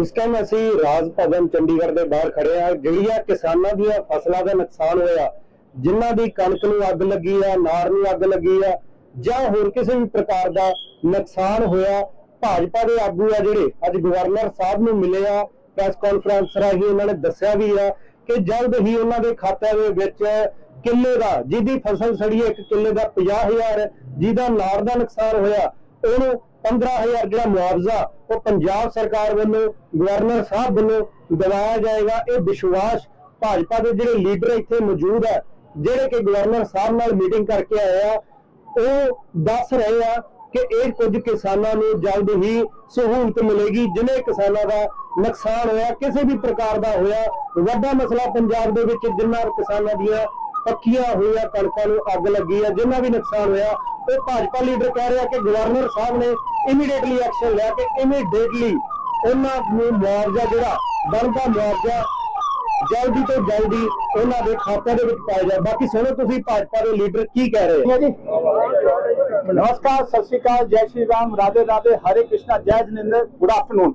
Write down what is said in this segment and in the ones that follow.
ਇਸ ਟਾਈਮ ਅਸੀਂ ਰਾਜ ਭਵਨ, ਚੰਡੀਗੜ੍ਹ ਦੇ ਬਾਹਰ ਖੜੇ ਆ ਜਿਹੜੀਆਂ ਕਿਸਾਨਾਂ ਦੀਆਂ ਫਸਲਾਂ ਦਾ ਨੁਕਸਾਨ ਹੋਇਆ, ਜਿਨ੍ਹਾਂ ਦੀ ਕਣਕ ਨੂੰ ਅੱਗ ਲੱਗੀ ਆ ਨਾੜ ਨੂੰ ਅੱਗ ਲੱਗੀ ਆ, ਜਾਂ ਹੋਰ ਕਿਸੇ ਵੀ ਪ੍ਰਕਾਰ ਦਾ ਨੁਕਸਾਨ ਹੋਇਆ, ਭਾਜਪਾ ਦੇ ਆਗੂ ਆ ਜਿਹੜੇ, ਅੱਜ ਗਵਰਨਰ ਸਾਹਿਬ ਨੂੰ ਮਿਲੇ ਆ ਪ੍ਰੈਸ ਕਾਨਫਰੰਸ ਰਾਹੀਂ ਉਹਨਾਂ ਨੇ ਦੱਸਿਆ ਵੀ ਆ ਕਿ ਜਲਦ ਹੀ ਉਹਨਾਂ ਦੇ ਖਾਤਿਆਂ ਦੇ ਵਿੱਚ ਕਿੱਲੇ ਦਾ, ਜਿਹਦੀ ਫਸਲ ਸੜੀ ਇੱਕ ਕਿੱਲੇ ਦਾ 50000 ਜਿਹਦਾ ਨਾਰ ਦਾ ਨੁਕਸਾਨ ਹੋਇਆ, ਉਹਨੂੰ 15000 ਜਿਹੜਾ ਮੁਆਵਜ਼ਾ ਉਹ ਪੰਜਾਬ ਸਰਕਾਰ ਵੱਲੋਂ, ਗਵਰਨਰ ਸਾਹਿਬ ਵੱਲੋਂ ਦਿਵਾਇਆ ਜਾਏਗਾ। ਇਹ ਵਿਸ਼ਵਾਸ ਭਾਜਪਾ ਦੇ ਜਿਹੜੇ ਲੀਡਰ ਇੱਥੇ ਮੌਜੂਦ ਹੈ, ਜਿਹੜੇ ਕਿ ਗਵਰਨਰ ਸਾਹਿਬ ਨਾਲ ਮੀਟਿੰਗ ਕਰਕੇ ਆਏ ਆ, ਉਹ ਦੱਸ ਰਹੇ ਆ ਕਿ ਇਹ ਕੁਝ ਕਿਸਾਨਾਂ ਨੂੰ ਜਲਦ ਹੀ ਸਹੂਲਤ ਮਿਲੇਗੀ, ਜਿਨੇ ਕਿਸਾਨਾਂ ਦਾ ਨੁਕਸਾਨ ਹੋਇਆ, ਕਿਸੇ ਵੀ ਪ੍ਰਕਾਰ ਦਾ ਹੋਇਆ, ਵੱਡਾ ਮਸਲਾ ਪੰਜਾਬ ਦੇ ਵਿੱਚ ਜਿੰਨਾ ਕਿਸਾਨਾਂ ਦੀਆਂ ਪੱਕੀਆਂ ਹੋਈਆਂ ਕਣਕਾਂ ਨੂੰ ਅੱਗ ਲੱਗੀ ਹੈ ਜਿੰਨਾ ਵੀ ਨੁਕਸਾਨ ਹੋਇਆ, ਉਹ ਭਾਜਪਾ ਲੀਡਰ ਕਹਿ ਰਿਹਾ ਕਿ ਗਵਰਨਰ ਸਾਹਿਬ ਨੇ ਇਮੀਡੀਏਟਲੀ ਐਕਸ਼ਨ ਲਿਆ ਕਿ ਇਮੀਡੀਏਟਲੀ ਉਹਨਾਂ ਨੂੰ ਮੁਆਵਜ਼ਾ ਜਿਹੜਾ ਬਣਦਾ ਮੁਆਵਜ਼ਾ ਜਲਦੀ ਤੋਂ ਜਲਦੀ ਉਹਨਾਂ ਦੇ ਖਾਤੇ ਦੇ ਵਿੱਚ ਪਾਇਆ ਜਾਏ ਬਾਕੀ ਸੁਣੋ ਤੁਸੀਂ ਭਾਜਪਾ ਦੇ ਲੀਡਰ ਕੀ ਕਹਿ ਰਹੇ ਜੀ ਨਮਸਕਾਰ, ਸਤਿ ਸ਼੍ਰੀ ਅਕਾਲ, ਜੈ ਸ਼੍ਰੀ ਰਾਮ, ਰਾਧੇ ਰਾਧੇ, ਹਰੇ ਕ੍ਰਿਸ਼ਨਾ, ਜੈ ਜਨਿੰਦਰ, ਗੁੱਡ ਆਫਟਰਨੂਨ।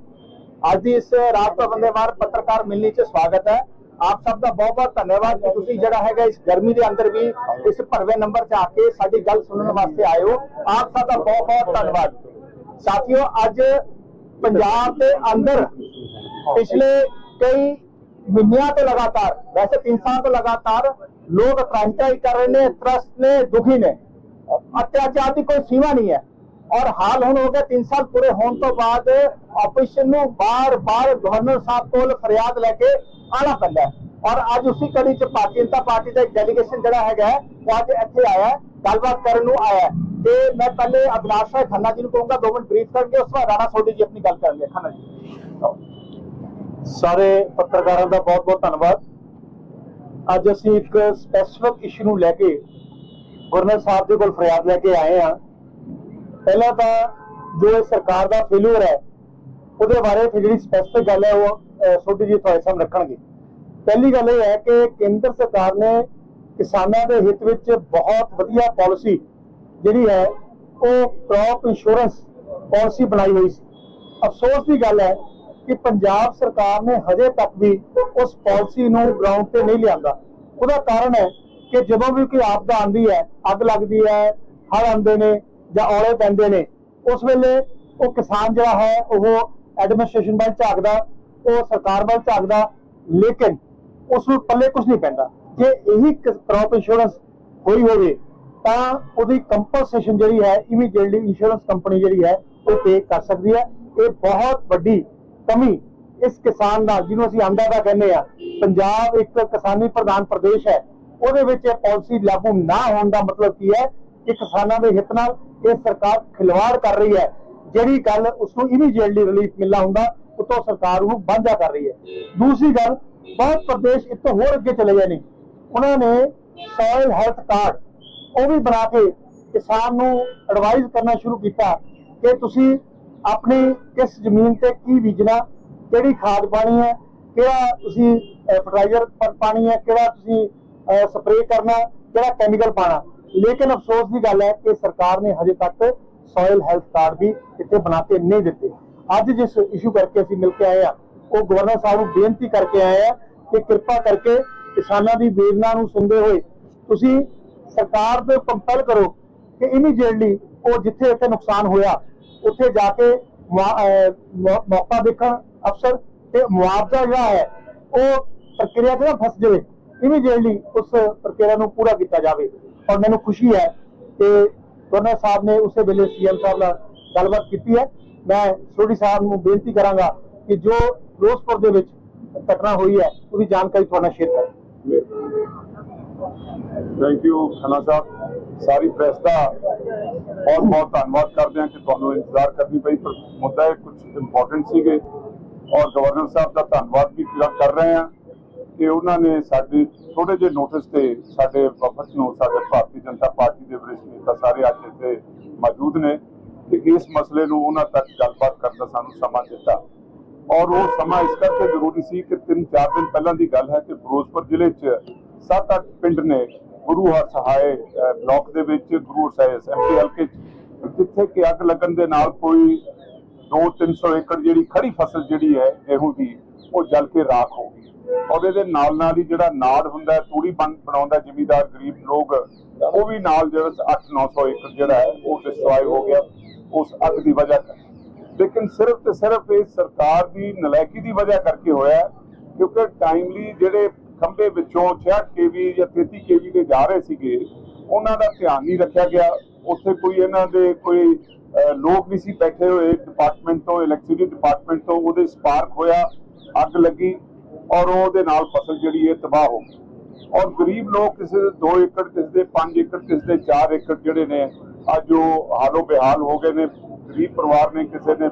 ਅੱਜ ਦੀ ਇਸ ਰਾਤ ਦਾ ਬੰਦੇ ਵਾਰ ਪੱਤਰਕਾਰ ਮਿਲਣੀ ਚ ਸਵਾਗਤ ਹੈ। ਆਪ ਸਭ ਦਾ ਬਹੁਤ ਬਹੁਤ ਧੰਨਵਾਦ ਕਿ ਤੁਸੀਂ ਜਿਹੜਾ ਹੈਗਾ ਇਸ ਗਰਮੀ ਦੇ ਅੰਦਰ ਵੀ ਇਸ ਭਰਵੇਂ ਨੰਬਰ 'ਚ ਆ ਕੇ ਸਾਡੀ ਗੱਲ ਸੁਣਨ ਵਾਸਤੇ ਆਏ ਹੋ। ਆਪ ਸਭ ਦਾ ਬਹੁਤ ਬਹੁਤ ਧੰਨਵਾਦ। ਸਾਥੀਓ, ਅੱਜ ਪੰਜਾਬ ਦੇ ਅੰਦਰ ਪਿਛਲੇ ਕਈ ਮਹੀਨਿਆਂ ਤੋਂ ਲਗਾਤਾਰ, ਵੈਸੇ 3 ਸਾਲ ਤੋਂ ਲਗਾਤਾਰ ਲੋਕ ਅਤਰਾਂਟਾਈ ਕਰ ਰਹੇ ਨੇ ਤਰਸਤ ਨੇ, ਦੁਖੀ ਨੇ। ਅਤਿਆਚਾਰ ਦੀ ਕੋਈ ਸੀਮਾ ਨਹੀਂ ਹੈ। ਔਰ ਹਾਲ ਹੁਣ ਹੋ ਗਿਆ 3 ਸਾਲ ਪੂਰੇ ਹੋਣ ਤੋਂ ਬਾਅਦ ਆਪੋਜੀਸ਼ਨ ਨੂੰ ਬਾਰ-ਬਾਰ ਗਵਰਨਰ ਸਾਹਿਬ ਕੋਲ ਫਰਿਆਦ ਲੈ ਕੇ ਆਣਾ ਪੈਂਦਾ ਔਰ ਅੱਜ ਉਸੇ ਕੜੀ ਚ ਭਾਰਤੀ ਜਨਤਾ ਪਾਰਟੀ ਦਾ ਇੱਕ ਡੈਲੀਗੇਸ਼ਨ ਜਿਹੜਾ ਹੈਗਾ ਉਹ ਅੱਜ ਇੱਥੇ ਆਇਆ ਗੱਲਬਾਤ ਕਰਨ ਨੂੰ ਆਇਆ ਤੇ ਮੈਂ ਪਹਿਲੇ ਅਬਨਾਸ਼ ਰਾਏ ਖੰਨਾ ਜੀ ਨੂੰ ਕਹੂੰਗਾ, ਦੋ ਮਿੰਟ ਬਰੀਫ ਕਰਨਗੇ ਉਸ ਤੋਂ ਰਾਣਾ ਸੋਢੀ ਜੀ ਆਪਣੀ ਗੱਲ ਕਰਨਗੇ। ਖੰਨਾ ਜੀ। ਸਾਰੇ ਪੱਤਰਕਾਰਾਂ ਦਾ ਬਹੁਤ ਬਹੁਤ ਧੰਨਵਾਦ। ਅੱਜ ਅਸੀਂ ਇੱਕ ਸਪੈਸੀਫਿਕ ਇਸ਼ੂ ਨੂੰ ਲੈ ਕੇ ਗਵਰਨਰ ਸਾਹਿਬ ਦੇ ਕੋਲ ਫਰਿਆਦ ਲੈ ਕੇ ਆਏ ਹਾਂ। ਪਹਿਲਾਂ ਤਾਂ ਜੋ ਇਹ ਸਰਕਾਰ ਦਾ ਫੇਲਿਅਰ ਹੈ, ਉਹਦੇ ਬਾਰੇ ਜਿਹੜੀ ਸਪੈਸੀਫਿਕ ਗੱਲ ਹੈ ਉਹ ਸੋਢੀ ਜੀ ਤੁਹਾਡੇ ਸਾਹਮਣੇ ਰੱਖਣਗੇ। ਪਹਿਲੀ ਗੱਲ ਇਹ ਹੈ ਕਿ ਕੇਂਦਰ ਸਰਕਾਰ ਨੇ ਕਿਸਾਨਾਂ ਦੇ ਹਿੱਤ ਵਿੱਚ ਬਹੁਤ ਵਧੀਆ ਪਾਲਿਸੀ ਜਿਹੜੀ ਹੈ, ਉਹ ਕ੍ਰੌਪ ਇੰਸ਼ੋਰੈਂਸ ਪਾਲਿਸੀ ਬਣਾਈ ਹੋਈ ਸੀ। ਅਫਸੋਸ ਦੀ ਗੱਲ ਹੈ ਕਿ ਪੰਜਾਬ ਸਰਕਾਰ ਨੇ ਹਜੇ ਤੱਕ ਵੀ ਉਸ ਪਾਲਿਸੀ ਨੂੰ ਗਰਾਊਂਡ ਤੇ ਨਹੀਂ ਲਿਆਂਦਾ। ਉਹਦਾ ਕਾਰਨ ਹੈ ਕਿ ਜਦੋਂ ਵੀ ਕੋਈ ਆਪਦਾ ਆਂਦੀ ਹੈ, ਅੱਗ ਲੱਗਦੀ ਹੈ ਹੜ ਆਉਂਦੇ ਨੇ ਜਾਂ ਔਲੇ ਪੈਂਦੇ ਨੇ, ਉਸ ਵੇਲੇ ਉਹ ਕਿਸਾਨ ਜਿਹੜਾ ਹੈ, ਉਹ ਐਡਮਿਨਿਸਟ੍ਰੇਸ਼ਨ ਵੱਲ ਝਾਕਦਾ, ਉਹ ਸਰਕਾਰ ਵੱਲ ਝਾਕਦਾ। ਲੇਕਿਨ ਉਸ ਨੂੰ ਪੱਲੇ ਕੁਝ ਨਹੀਂ ਪੈਂਦਾ। ਜੇ ਇਹੀ ਕ੍ਰੌਪ ਇੰਸ਼ੋਰੈਂਸ ਹੋਈ ਹੋਵੇ, ਤਾਂ ਉਹਦੀ ਕੰਪਨਸੇਸ਼ਨ ਜਿਹੜੀ ਹੈ ਇਮੀਡੀਏਟਲੀ ਇੰਸ਼ੋਰੈਂਸ ਕੰਪਨੀ ਜਿਹੜੀ ਹੈ, ਉਹ ਪੇ ਕਰ ਸਕਦੀ ਹੈ। ਇਹ ਬਹੁਤ ਵੱਡੀ ਕਮੀ ਇਸ ਕਿਸਾਨ ਦਾ ਜਿਹਨੂੰ ਅਸੀਂ ਅੰਦਾਜ਼ਾ ਕਹਿੰਦੇ ਆ ਪੰਜਾਬ ਇੱਕ ਕਿਸਾਨੀ ਪ੍ਰਧਾਨ ਪ੍ਰਦੇਸ਼ ਹੈ। ਉਹਦੇ ਵਿੱਚ ਇਹ ਪਾਲਿਸੀ ਲਾਗੂ ਨਾ ਹੋਣ ਦਾ ਮਤਲਬ ਕੀ ਹੈ ਕਿ ਕਿਸਾਨਾਂ ਦੇ ਹਿੱਤ ਨਾਲ ਇਹ ਸਰਕਾਰ ਖਿਲਵਾੜ ਕਰ ਰਹੀ ਹੈ। ਜਿਹੜੀ ਗੱਲ ਉਸ ਨੂੰ ਇਮੀਡੀਏਟਲੀ ਰਿਲੀਫ ਮਿਲਣਾ ਹੁੰਦਾ, ਉਤੋਂ ਸਰਕਾਰ ਉਹਨੂੰ ਵਾਂਝਾ ਕਰ ਰਹੀ ਹੈ। ਦੂਸਰੀ ਗੱਲ ਬਹੁਤ ਪ੍ਰਦੇਸ਼ ਇਸ ਹੋਰ ਅੱਗੇ ਚਲੇ ਗਏ ਨੇ। ਉਹਨਾਂ ਨੇ ਸੋਇਲ ਹੈਲਥ ਕਾਰਡ ਉਹ ਵੀ ਬਣਾ ਕੇ ਕਿਸਾਨ ਨੂੰ ਐਡਵਾਈਜ਼ ਕਰਨਾ ਸ਼ੁਰੂ ਕੀਤਾ ਕਿ ਤੁਸੀਂ ਆਪਣੀ ਕਿਸ ਜ਼ਮੀਨ ਤੇ ਕੀ ਬੀਜਣਾ, ਕਿਹੜੀ ਖਾਦ ਪਾਣੀ ਹੈ, ਕਿਹੜਾ ਤੁਸੀਂ ਫਰਟੀਲਾਈਜ਼ਰ ਪਾਣੀ ਹੈ, ਕਿਹੜਾ ਤੁਸੀਂ ਸਪਰੇਅ ਕਰਨਾ, ਕਿਹੜਾ ਕੈਮੀਕਲ ਪਾਣਾ ਲੇਕਿਨ ਅਫਸੋਸ ਦੀ ਗੱਲ ਹੈ ਕਿ ਸਰਕਾਰ ਨੇ ਹਜੇ ਤੱਕ ਸੋਇਲ ਹੈਲਥ ਕਾਰਡ ਵੀ ਇੱਥੇ ਬਣਾ ਕੇ ਨਹੀਂ ਦਿੱਤੇ। ਅੱਜ ਜਿਸ ਇਸ਼ੂ ਕਰਕੇ ਅਸੀਂ ਮਿਲ ਕੇ ਆਏ ਆ ਉਹ ਗਵਰਨਰ ਸਾਹਿਬ ਨੂੰ ਬੇਨਤੀ ਕਰਕੇ ਆਏ ਆ ਕਿ ਕਿਰਪਾ ਕਰਕੇ ਕਿਸਾਨਾਂ ਦੀ ਵੇਦਨਾ ਨੂੰ ਸੁਣਦੇ ਹੋਏ ਤੁਸੀਂ ਸਰਕਾਰ ਤੇ ਕੰਪੈਲ ਕਰੋ ਕਿ ਇਮੀਡੀਏਟਲੀ ਉਹ ਜਿੱਥੇ ਇੱਥੇ ਨੁਕਸਾਨ ਹੋਇਆ, ਉੱਥੇ ਜਾ ਕੇ ਮੌਕਾ ਦੇਖਣ ਅਫਸਰ ਤੇ ਮੁਆਵਜ਼ਾ ਜਿਹੜਾ ਹੈ, ਉਹ ਪ੍ਰਕਿਰਿਆ ਤੇ ਫਸ ਜਾਵੇ। ਇਮੀਡੀਏਟਲੀ ਉਸ ਪ੍ਰਕਿਰਿਆ ਨੂੰ ਪੂਰਾ ਕੀਤਾ ਜਾਵੇ। ਔਰ ਮੈਨੂੰ ਖੁਸ਼ੀ ਹੈ ਕਿ ਗਵਰਨਰ ਸਾਹਿਬ ਨੇ ਉਸੇ ਵੇਲੇ ਸੀਐਮ ਸਾਹਿਬ ਨਾਲ ਗੱਲਬਾਤ ਕੀਤੀ ਹੈ। ਮੈਂ ਸੋਢੀ ਸਾਹਿਬ ਨੂੰ ਬੇਨਤੀ ਕਰਾਂਗਾ ਕਿ ਜੋ ਫਿਰੋਜ਼ਪੁਰ ਦੇ ਵਿੱਚ ਘਟਨਾ ਹੋਈ ਹੈ, ਉਹਦੀ ਜਾਣਕਾਰੀ ਤੁਹਾਡੇ ਸ਼ੇਅਰ ਕरें ਥੈਂਕ ਯੂ ਖੰਨਾ ਸਾਹਿਬ। ਸਾਰੀ ਪ੍ਰੈਸ ਦਾ ਬਹੁਤ ਬਹੁਤ ਧੰਨਵਾਦ ਕਰਦੇ ਹਾਂ ਕਿ ਤੁਹਾਨੂੰ ਇੰਤਜ਼ਾਰ ਕਰਨੀ ਪਈ, ਪਰ ਮੁੱਦਾ ਕੁਝ ਇੰਪੋਰਟੈਂਟ ਸੀਗੇ ਔਰ ਗਵਰਨਰ ਸਾਹਿਬ ਦਾ ਧੰਨਵਾਦ ਵੀ ਕਰ- ਕਰ ਰਹੇ ਹਾਂ ਕਿ ਉਹਨਾਂ ਨੇ ਸਾਡੇ ਥੋੜੇ ਜਿਹੇ ਨੋਟਿਸ ਤੇ ਸਾਡੇ ਵਫਦ ਨੂੰ, ਸਾਡੇ ਭਾਰਤੀ ਜਨਤਾ ਪਾਰਟੀ ਦੇ ਵਰਿਸ਼ਠ ਨੇਤਾ ਸਾਰੇ ਅੱਜ ਇੱਥੇ ਮੌਜੂਦ ਨੇ ਕਿ ਇਸ ਮਸਲੇ ਨੂੰ ਉਹਨਾਂ ਤੱਕ ਗੱਲਬਾਤ ਕਰਨ ਦਾ ਸਾਨੂੰ ਸਮਾਂ ਦਿੱਤਾ। ਔਰ ਉਹ ਸਮਾਂ ਇਸ ਕਰਕੇ ਜ਼ਰੂਰੀ ਸੀ ਕਿ ਤਿੰਨ ਚਾਰ ਦਿਨ ਪਹਿਲਾਂ ਦੀ ਗੱਲ ਹੈ ਕਿ ਫਿਰੋਜ਼ਪੁਰ ਜ਼ਿਲ੍ਹੇ 'ਚ 7-8 ਪਿੰਡ ਨੇ ਗੁਰੂ ਹਰ ਸਹਾਏ ਅਹ, ਬਲਾਕ ਦੇ ਵਿੱਚ ਗੁਰੂ ਸਾਹਿਬ ਐਮਪੀ ਹਲਕੇ 'ਚ ਜਿੱਥੇ ਕਿ ਅੱਗ ਲੱਗਣ ਦੇ ਨਾਲ ਕੋਈ 2-300 ਏਕੜ ਜਿਹੜੀ ਖੜੀ ਫਸਲ ਜਿਹੜੀ ਹੈ ਗੇਹੂੰ ਦੀ ਉਹ ਜਲ ਕੇ ਰਾਖ ਹੋ ਗਈ। ਔਰ ਇਹਦੇ ਨਾਲ ਨਾਲ ਹੀ ਜਿਹੜਾ ਨਾੜ ਹੁੰਦਾ ਤੂੜੀ ਬਣ ਬਣਾਉਂਦਾ ਜ਼ਿਮੀਦਾਰ ਗਰੀਬ ਲੋਕ ਉਹ ਵੀ ਨਾਲ ਜਿਹੜਾ 8-900 ਏਕੜ ਜਿਹੜਾ ਹੈ ਉਹ ਡਿਸਟਰੋਏ ਹੋ ਗਿਆ। ਉਸ ਅੱਗ ਦੀ ਵਜ੍ਹਾ ਕਰਕੇ। ਲੇਕਿਨ ਸਿਰਫ ਤੇ ਸਿਰਫ ਇਹ ਸਰਕਾਰ ਦੀ ਨਲਾਇਕੀ ਦੀ ਵਜ੍ਹਾ ਕਰਕੇ ਹੋਇਆ ਕਿਉਂਕਿ ਟਾਈਮਲੀ ਜਿਹੜੇ ਖੰਭੇ ਵਿੱਚੋਂ 66 ਕੇਵੀ ਜਾਂ 33 ਕੇਵੀ ਦੇ ਜਾ ਰਹੇ ਸੀਗੇ, ਉਹਨਾਂ ਦਾ ਧਿਆਨ ਨਹੀਂ ਰੱਖਿਆ ਗਿਆ। ਉੱਥੇ ਕੋਈ ਇਹਨਾਂ ਦੇ ਕੋਈ ਲੋਕ ਨਹੀਂ ਸੀ ਬੈਠੇ ਹੋਏ। ਡਿਪਾਰਟਮੈਂਟ ਤੋਂ ਇਲੈਕਟ੍ਰਿਸਿਟੀ ਡਿਪਾਰਟਮੈਂਟ ਤੋਂ ਉਹਦੇ ਸਪਾਰਕ ਹੋਇਆ, ਅੱਗ ਲੱਗੀ ਔਰ ਉਹਦੇ ਨਾਲ ਫਸਲ ਜਿਹੜੀ ਹੈ ਤਬਾਹ ਹੋ ਗਈ। ਔਰ ਗਰੀਬ ਲੋਕ ਕਿਸੇ ਦੇ 2 ਏਕੜ, ਕਿਸੇ ਦੇ 5 ਏਕੜ, ਕਿਸੇ ਦੇ 4 ਏਕੜ ਜਿਹੜੇ ਨੇ, ਅੱਜ ਉਹ ਹਾਲੋ ਬੇਹਾਲ ਹੋ ਗਏ ਨੇ। ਗਰੀਬ ਪਰਿਵਾਰ ਨੇ, ਕਿਸੇ ਨੇ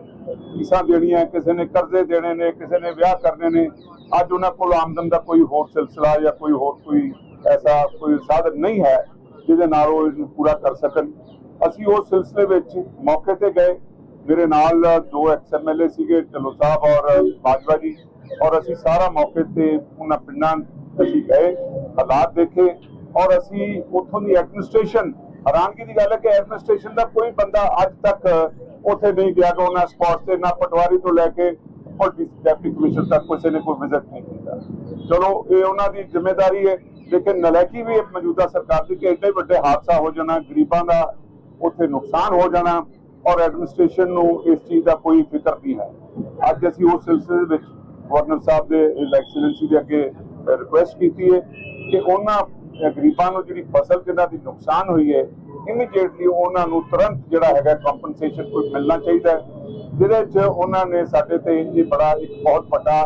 ਫੀਸਾਂ ਦੇਣੀਆਂ, ਕਿਸੇ ਨੇ ਕਰਜ਼ੇ ਦੇਣੇ ਨੇ, ਕਿਸੇ ਨੇ ਵਿਆਹ ਕਰਨੇ ਨੇ, ਅੱਜ ਉਹਨਾਂ ਕੋਲ ਆਮਦਨ ਦਾ ਕੋਈ ਹੋਰ ਸਿਲਸਿਲਾ ਜਾਂ ਕੋਈ ਹੋਰ ਕੋਈ ਐਸਾ ਕੋਈ ਸਾਧਨ ਨਹੀਂ ਹੈ ਜਿਹਦੇ ਨਾਲ ਉਹ ਇਹਨੂੰ ਪੂਰਾ ਕਰ ਸਕਣ। ਅਸੀਂ ਉਸ ਸਿਲਸਿਲੇ ਵਿੱਚ ਮੌਕੇ ਤੇ ਗਏ। ਮੇਰੇ ਨਾਲ ਦੋ ਐਕਸਐਮਐਲਏ ਸੀਗੇ, ਢਿੱਲੋਂ ਸਾਹਿਬ ਔਰ ਬਾਜਵਾ ਜੀ। ਔਰ ਅਸੀਂ ਸਾਰਾ ਮੌਕੇ ਤੇ ਉਹਨਾਂ ਪਿੰਡਾਂ ਅਸੀਂ ਗਏ, ਹਾਲਾਤ ਦੇਖੇ। ਔਰ ਅਸੀਂ ਉੱਥੋਂ ਦੀ ਐਡਮਿਨਿਸਟ੍ਰੇਸ਼ਨ ਹੈਰਾਨਗੀ ਦੀ ਗੱਲ ਹੈ ਕਿ ਐਡਮਿਨਿਸਟ੍ਰੇਸ਼ਨ ਦਾ ਕੋਈ ਬੰਦਾ ਅੱਜ ਤੱਕ ਉੱਥੇ ਨਹੀਂ ਗਿਆ ਕਿ ਉਹਨਾਂ ਸਪੌਟ ਤੇ ਨਾ ਪਟਵਾਰੀ ਤੋਂ ਲੈ ਕੇ ਪੁਲਿਸ, ਡਿਪਟੀ ਕਮਿਸ਼ਨਰ ਤੱਕ ਕਿਸੇ ਨੇ ਕੋਈ ਵਿਜ਼ਿਟ ਨਹੀਂ ਕੀਤਾ। ਚਲੋ, ਇਹ ਉਹਨਾਂ ਦੀ ਜ਼ਿੰਮੇਵਾਰੀ ਹੈ। ਲੇਕਿਨ ਨਲਾਇਕੀ ਵੀ ਮੌਜੂਦਾ ਸਰਕਾਰ ਦੀ ਕਿ ਐਡੇ ਵੱਡੇ ਹਾਦਸਾ ਹੋ ਜਾਣਾ, ਗਰੀਬਾਂ ਦਾ ਉੱਥੇ ਨੁਕਸਾਨ ਹੋ ਜਾਣਾ ਔਰ ਐਡਮਿਨਿਸਟ੍ਰੇਸ਼ਨ ਨੂੰ ਇਸ ਚੀਜ਼ ਦਾ ਕੋਈ ਫਿਕਰ ਨਹੀਂ ਹੈ। ਅੱਜ ਅਸੀਂ ਉਸ ਸਿਲਸਿਲੇ ਵਿੱਚ ਗਵਰਨਰ ਸਾਹਿਬ ਦੇ ਐਕਸਲੈਂਸੀ ਦੇ ਅੱਗੇ ਰਿਕੁਐਸਟ ਕੀਤੀ ਹੈ ਕਿ ਉਹਨਾਂ ਗਰੀਬਾਂ ਨੂੰ ਜਿਹੜੀ ਫਸਲ ਜਿਹਨਾਂ ਦੀ ਨੁਕਸਾਨ ਹੋਈ ਹੈ ਇਮੀਡੀਏਟਲੀ ਉਹਨਾਂ ਨੂੰ ਤੁਰੰਤ ਜਿਹੜਾ ਹੈਗਾ ਕੰਪਨਸੇਸ਼ਨ ਕੋਈ ਮਿਲਣਾ ਚਾਹੀਦਾ ਜਿਹਦੇ 'ਚ ਉਹਨਾਂ ਨੇ ਸਾਡੇ ਤੇ ਇਹ ਬੜਾ ਇੱਕ ਬਹੁਤ ਵੱਡਾ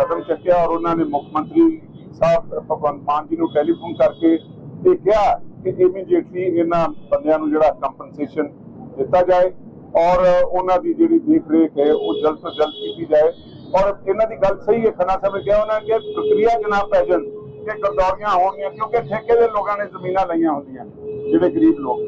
ਕਦਮ ਚੱਕਿਆ ਔਰ ਉਹਨਾਂ ਨੇ ਮੁੱਖ ਮੰਤਰੀ ਸਾਹਿਬ ਭਗਵੰਤ ਮਾਨ ਜੀ ਨੂੰ ਟੈਲੀਫੋਨ ਕਰਕੇ ਇਹ ਕਿਹਾ ਕਿ ਇਮੀਡੀਏਟਲੀ ਇਹਨਾਂ ਬੰਦਿਆਂ ਨੂੰ ਜਿਹੜਾ ਕੰਪਨਸੇਸ਼ਨ ਦਿੱਤਾ ਜਾਏ ਔਰ ਉਹਨਾਂ ਦੀ ਜਿਹੜੀ ਦੇਖ ਰੇਖ ਹੈ ਉਹ ਜਲਦ ਤੋਂ ਜਲਦ ਕੀਤੀ ਜਾਏ। ਔਰ ਇਹਨਾਂ ਦੀ ਗੱਲ ਸਹੀ ਹੈ, ਖਨਾ ਸਾਹਿਬ ਨੇ ਕਿਹਾ, ਉਹਨਾਂ ਨੇ ਕਿ ਪ੍ਰਕਿਰਿਆ ਜਨਾਬ ਪੈ ਜਾਣ ਕਿ ਗਰਦੌਰੀਆਂ ਹੋਣਗੀਆਂ ਕਿਉਂਕਿ ਠੇਕੇ ਦੇ ਲੋਕਾਂ ਨੇ ਜ਼ਮੀਨਾਂ ਲਈਆਂ ਹੁੰਦੀਆਂ ਜਿਹੜੇ ਗਰੀਬ ਲੋਕ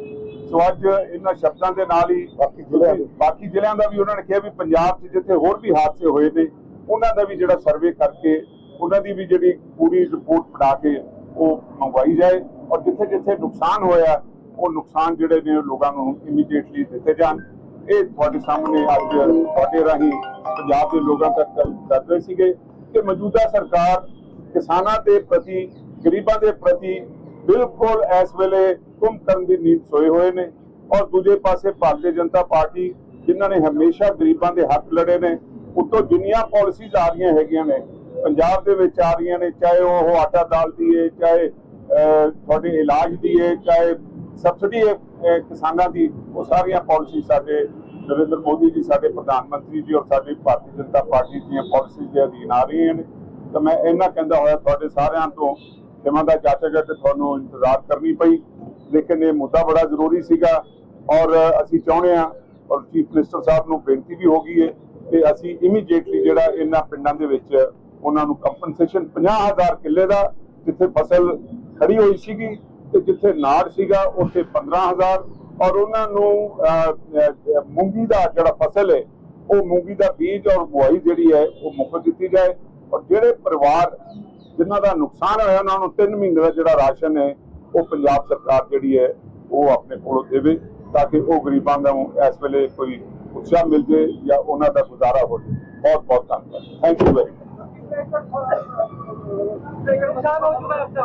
ਸੋ ਅੱਜ ਇਹਨਾਂ ਸ਼ਬਦਾਂ ਦੇ ਨਾਲ ਹੀ ਬਾਕੀ ਜ਼ਿਲ੍ਹਿਆਂ ਬਾਕੀ ਜ਼ਿਲ੍ਹਿਆਂ ਦਾ ਵੀ ਉਹਨਾਂ ਨੇ ਕਿਹਾ ਵੀ ਪੰਜਾਬ 'ਚ ਜਿੱਥੇ ਹੋਰ ਵੀ ਹਾਦਸੇ ਹੋਏ ਨੇ ਉਹਨਾਂ ਦਾ ਵੀ ਜਿਹੜਾ ਸਰਵੇ ਕਰਕੇ ਉਹਨਾਂ ਦੀ ਵੀ ਜਿਹੜੀ ਪੂਰੀ ਰਿਪੋਰਟ ਬਣਾ ਕੇ ਉਹ ਮੰਗਵਾਈ ਜਾਏ ਔਰ ਜਿੱਥੇ ਜਿੱਥੇ ਨੁਕਸਾਨ ਹੋਇਆ ਉਹ ਨੁਕਸਾਨ ਜਿਹੜੇ ਨੇ ਲੋਕਾਂ ਨੂੰ ਇਮੀਡੀਏਟਲੀ ਦਿੱਤੇ ਜਾਣ। ਇਹ ਤੁਹਾਡੇ ਸਾਹਮਣੇ ਅੱਜ ਤੁਹਾਡੇ ਰਾਹੀਂ ਪੰਜਾਬ ਦੇ ਲੋਕਾਂ ਤੱਕ ਕਰ ਰਹੇ ਸੀਗੇ ਕਿ ਮੌਜੂਦਾ ਸਰਕਾਰ ਕਿਸਾਨਾਂ ਦੇ ਪ੍ਰਤੀ ਗਰੀਬਾਂ ਦੇ ਪ੍ਰਤੀ ਬਿਲਕੁਲ ਇਸ ਵੇਲੇ ਗੁੰਮ ਕਰਨ ਦੀ ਨੀਂਦ ਸੋਏ ਹੋਏ ਨੇ ਔਰ ਦੂਜੇ ਪਾਸੇ ਭਾਰਤੀ ਜਨਤਾ ਪਾਰਟੀ ਜਿਨ੍ਹਾਂ ਨੇ ਹਮੇਸ਼ਾ ਗਰੀਬਾਂ ਦੇ ਹੱਕ ਲੜੇ ਨੇ, ਉੱਤੋਂ ਜਿੰਨੀਆਂ ਪਾਲਿਸੀਜ਼ ਆ ਰਹੀਆਂ ਹੈਗੀਆਂ ਨੇ, ਪੰਜਾਬ ਦੇ ਵਿੱਚ ਆ ਰਹੀਆਂ ਨੇ, ਚਾਹੇ ਉਹ ਆਟਾ ਦਾਲ ਦੀ ਹੈ ਚਾਹੇ ਤੁਹਾਡੇ ਇਲਾਜ ਦੀ ਹੈ ਚਾਹੇ ਸਬਸਿਡੀ ਹੈ ਕਿਸਾਨਾਂ ਦੀ, ਉਹ ਸਾਰੀਆਂ ਪਾਲਿਸੀ ਸਾਡੇ ਨਰਿੰਦਰ ਮੋਦੀ ਜੀ, ਸਾਡੇ ਪ੍ਰਧਾਨ ਮੰਤਰੀ ਜੀ ਔਰ ਸਾਡੀ ਭਾਰਤੀ ਜਨਤਾ ਪਾਰਟੀ ਦੀਆਂ ਪਾਲਿਸੀਜ਼ ਦੇ ਅਧੀਨ ਆ ਰਹੀਆਂ ਨੇ। ਤਾਂ ਮੈਂ ਇਹਨਾਂ ਕਹਿੰਦਾ ਹੋਇਆ ਤੁਹਾਡੇ ਸਾਰਿਆਂ ਤੋਂ, ਖਿਮਾ ਦਾ ਚਾਚਾ ਕਿ ਤੁਹਾਨੂੰ ਇੰਤਜ਼ਾਰ ਕਰਨੀ ਪਈ। ਲੇਕਿਨ ਇਹ ਮੁੱਦਾ ਬੜਾ ਜ਼ਰੂਰੀ ਸੀਗਾ ਔਰ ਅਸੀਂ ਚਾਹੁੰਦੇ ਹਾਂ ਔਰ ਚੀਫ ਮਿਨਿਸਟਰ ਸਾਹਿਬ ਨੂੰ ਬੇਨਤੀ ਵੀ ਹੋ ਗਈ ਹੈ ਕਿ ਅਸੀਂ ਇਮੀਡੀਏਟਲੀ ਜਿਹੜਾ ਇਹਨਾਂ ਪਿੰਡਾਂ ਦੇ ਵਿੱਚ ਉਹਨਾਂ ਨੂੰ ਕੰਪਨਸੇਸ਼ਨ 50000 ਕਿੱਲੇ ਦਾ ਜਿੱਥੇ ਫਸਲ ਖੜੀ ਹੋਈ ਸੀਗੀ ਤੇ ਜਿੱਥੇ ਨਾੜ ਸੀਗਾ, ਉੱਥੇ 15000 ਔਰ ਉਹਨਾਂ ਨੂੰ ਮੂੰਗੀ ਦਾ ਜਿਹੜਾ ਫਸਲ ਹੈ ਉਹ ਮੂੰਗੀ ਦਾ ਬੀਜ ਔਰ ਬੁਆਈ ਜਿਹੜੀ ਹੈ ਉਹ ਮੁਫਤ ਦਿੱਤੀ ਜਾਏ ਔਰ ਜਿਹੜੇ ਪਰਿਵਾਰ ਜਿਨ੍ਹਾਂ ਦਾ ਨੁਕਸਾਨ ਹੋਇਆ, ਉਹਨਾਂ ਨੂੰ 3 ਮਹੀਨੇ ਦਾ ਜਿਹੜਾ ਰਾਸ਼ਨ ਹੈ ਉਹ ਪੰਜਾਬ ਸਰਕਾਰ ਜਿਹੜੀ ਹੈ ਉਹ ਆਪਣੇ ਕੋਲੋਂ ਦੇਵੇ ਤਾਂ ਕਿ ਉਹ ਗਰੀਬਾਂ ਨੂੰ ਇਸ ਵੇਲੇ ਕੋਈ ਉਤਸ਼ਾਹ ਮਿਲ ਜੇ ਜਾਂ ਉਹਨਾਂ ਦਾ ਗੁਜ਼ਾਰਾ ਹੋ ਜੇ ਬਹੁਤ ਬਹੁਤ ਧੰਨਵਾਦ ਥੈਂਕ ਯੂ ਵੈਰੀ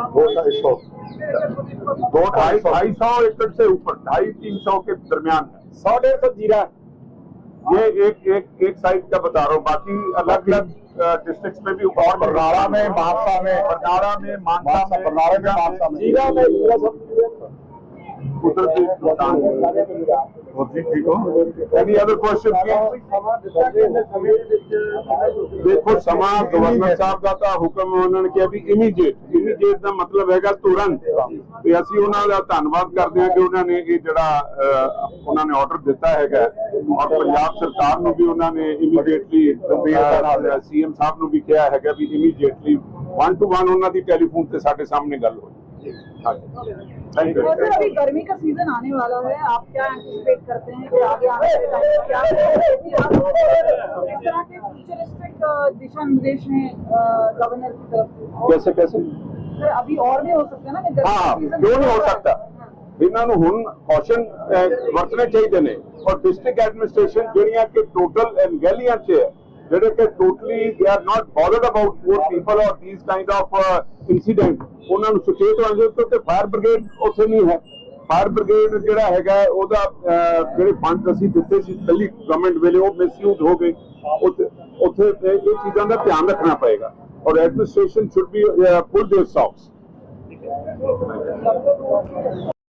दो ढाई सौ दो ढाई ढाई सौ एकड़ से ऊपर ढाई तीन सौ के दरमियान है सौ डेढ़ सौ जीरा ये एक एक एक साइड का बता रहा हूँ। बाकी अलग अलग डिस्ट्रिक्ट में भी और बरनाला में, मानसा में, बरनाला में मानसा में बरनाला में मानसा में। जीरा में उधर भी नुकसान ਦੇਖੋ, ਸਮਾਂ ਗਵਰਨਰ ਸਾਹਿਬ ਦਾ ਤਾਂ ਹੁਕਮ ਉਹਨਾਂ ਨੇ ਕਿਹਾ ਵੀ ਇਮੀਡੀਏਟ ਇਮੀਡੀਏਟ ਦਾ ਮਤਲਬ ਹੈਗਾ ਤੁਰੰਤ। ਤੇ ਅਸੀਂ ਉਹਨਾਂ ਦਾ ਧੰਨਵਾਦ ਕਰਦੇ ਹਾਂ ਕਿ ਉਹਨਾਂ ਨੇ ਇਹ ਜਿਹੜਾ ਉਹਨਾਂ ਨੇ ਆਰਡਰ ਦਿੱਤਾ ਹੈਗਾ। ਔਰ ਪੰਜਾਬ ਸਰਕਾਰ ਨੂੰ ਵੀ ਉਹਨਾਂ ਨੇ ਇਮੀਡੀਏਟਲੀ ਸੀਐਮ ਸਾਹਿਬ ਨੂੰ ਵੀ ਕਿਹਾ ਹੈਗਾ ਵੀ ਇਮੀਡੀਏਟਲੀ 1 ਟੂ 1 ਉਹਨਾਂ ਦੀ ਟੈਲੀਫੋਨ ਤੇ ਸਾਡੇ ਸਾਹਮਣੇ ਗੱਲ ਹੋਵੇ ਹਾਂਜੀ ਥੈਂਕ ਯੂ और सर अभी गर्मी का सीजन आने वाला है आप क्या एंटिसिपेट करते हैं कि आगे आने वाले टाइम में क्या खेती आप इस तरह के फ्यूचरिस्टिक दिशा निर्देश हैं गवर्नर की तरफ से और कैसे कैसे सर अभी और भी हो सकते हैं ना कि गर्मी हाँ का सीजन क्यों नहीं हो सकता ਇਹਨਾਂ ਨੂੰ ਹੁਣ ਕੌਸ਼ਨ ਵਰਤਣੇ ਚਾਹੀਦੇ ਨੇ ਔਰ ਡਿਸਟ੍ਰਿਕਟ ਐਡਮਿਨਿਸਟ੍ਰੇਸ਼ਨ ਜਿਹੜੀਆਂ ਕਿ ਟੋਟਲ ਐਨਗੈਲੀਆਂ 'ਚ ਹੈ ਜਿਹੜੇ ਕਿ totally they are not bothered about poor people ਔਰ ਥੀਸ ਕਾਈਂਡ ਆਫ ਇਨਸੀਡੈਂਟ ਉਹਨਾਂ ਨੂੰ ਸੁਚੇਤ ਹੋਣਾ ਚਾਹੀਦਾ ਕਿਉਂਕਿ ਫਾਇਰ ਬ੍ਰਿਗੇਡ ਉੱਥੇ ਨਹੀਂ ਹੈ ਫਾਇਰ ਬ੍ਰਿਗੇਡ ਜਿਹੜਾ ਹੈਗਾ ਹੈ, ਉਹਦਾ ਅਹ, ਜਿਹੜੇ ਫੰਡ ਅਸੀਂ ਦਿੱਤੇ ਸੀ ਪਹਿਲੀ ਗਵਰਨਮੈਂਟ ਵੇਲੇ ਉਹ ਮਿਸਯੂਜ਼ ਹੋ ਗਏ ਉੱਥੇ ਉੱਥੇ ਇਹ ਇਹ ਚੀਜ਼ਾਂ ਦਾ ਧਿਆਨ ਰੱਖਣਾ ਪਏਗਾ ਔਰ administration should be put there socks